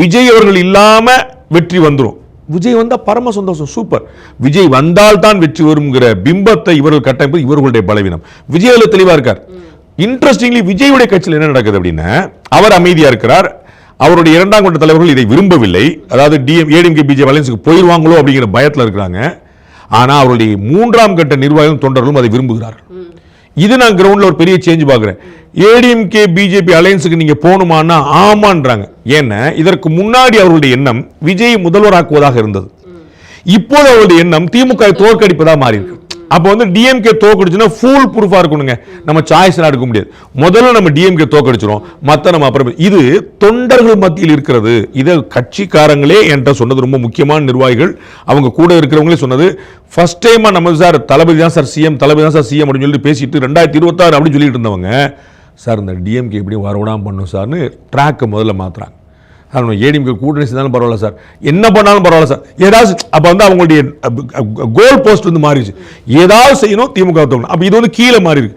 விஜய் அவர்கள் இல்லாம வெற்றி வந்துரும். விஜய் வந்தா பரம சந்தோஷம் சூப்பர். விஜய் வந்தால் தான் வெற்றி வருங்கிற பிம்பத்தை இவர்கள் கட்டமைப்பு இவர்களுடைய பலவீனம். விஜய் அதுல தெளிவா இருக்கார். இன்ட்ரெஸ்டிங்லி விஜயுடைய கட்சியில் என்ன நடக்குது அப்படின்னா அவர் அமைதியா இருக்கிறார். அவருடைய இரண்டாம் கட்ட தலைவர்கள் இதை விரும்பவில்லை. அதாவது டிஎம் ஏடிஎம்கே பிஜே அலையன்ஸுக்கு போயிருவாங்களோ அப்படிங்கிற பயத்துல இருக்கிறாங்க. ஆனா அவருடைய மூன்றாம் கட்ட நிர்வாகிகளும் தொண்டர்களும் அதை விரும்புகிறார்கள். இது நான் கிரவுண்ட்ல ஒரு பெரிய சேஞ்ச் பார்க்குறேன். ஏடிஎம்கே பிஜேபி அலையன்ஸுக்கு நீங்க போகணுமான்னா ஆமான்றாங்க. ஏன்னா இதற்கு முன்னாடி அவருடைய எண்ணம் விஜய் முதல்வராக்குவதாக இருந்தது. இப்போது அவருடைய எண்ணம் திமுக தோற்கடிப்பதாக மாறி இருக்கு அப்போ வந்து டிஎம்கே தோக்கடிச்சுன்னா ஃபுல் ப்ரூஃபாக இருக்கணுங்க. நம்ம சாய்ஸ் எடுக்க முடியாது. முதல்ல நம்ம டிஎம்கே தோக்கடிச்சிடும் மற்ற நம்ம அப்புறம் இது தொண்டர்கள் மத்தியில் இருக்கிறது. இதை கட்சிக்காரங்களே என்கிட்ட சொன்னது ரொம்ப முக்கியமான நிர்வாகிகள். அவங்க கூட இருக்கிறவங்களே சொன்னது ஃபர்ஸ்ட் டைமாக நம்ம சார் தளபதி தான் சார் சிஎம் தளபதி தான் சார் சிஎம் அப்படின்னு சொல்லிட்டு பேசிட்டு ரெண்டாயிரத்தி இருபத்தாறு அப்படின்னு சொல்லிட்டு இருந்தவங்க சார் இந்த டிஎம்கே எப்படி வரவிடாமல் பண்ணும் சார்னு ட்ராக்கை முதல்ல மாற்றுறாங்க சார் ஏடிஎம்கே கூட்டணி செஞ்சாலும் பரவாயில்ல சார். என்ன பண்ணாலும் பரவாயில்ல சார். ஏதாவது அப்போ வந்து அவங்களுடைய கோல் போஸ்ட் வந்து மாறிடுச்சு. ஏதாவது செய்யணும் திமுக அப்போ இது வந்து கீழே மாறி இருக்கு